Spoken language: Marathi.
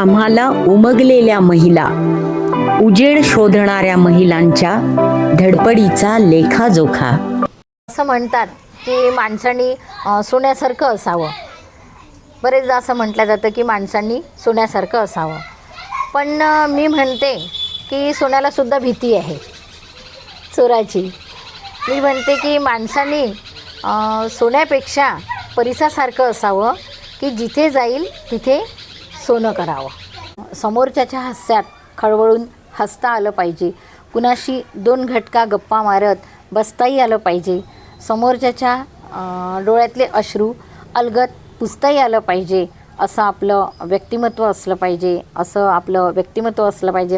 आम्हाला उमगलेल्या महिला उजेड शोधणाऱ्या महिलांच्या धडपडीचा लेखाजोखा. असं म्हणतात की माणसांनी सोन्यासारखं असावं. बरेचदा असं म्हटलं जातं की माणसांनी सोन्यासारखं असावं. पण मी म्हणते की सोन्याला सुद्धा भीती आहे. चोराची. मी म्हणते की माणसांनी सोन्यापेक्षा परिसासारखं असावं की जिथे जाईल तिथे सोनं करावं. समोरच्याच्या हास्यात खळवळून हसता आलं पाहिजे. कुणाशी दोन घटका गप्पा मारत बसताही आलं पाहिजे. समोरच्याच्या डोळ्यातले अश्रू अलगत पुसताही आलं पाहिजे. असं आपलं व्यक्तिमत्व असलं पाहिजे. असं आपलं व्यक्तिमत्व असलं पाहिजे.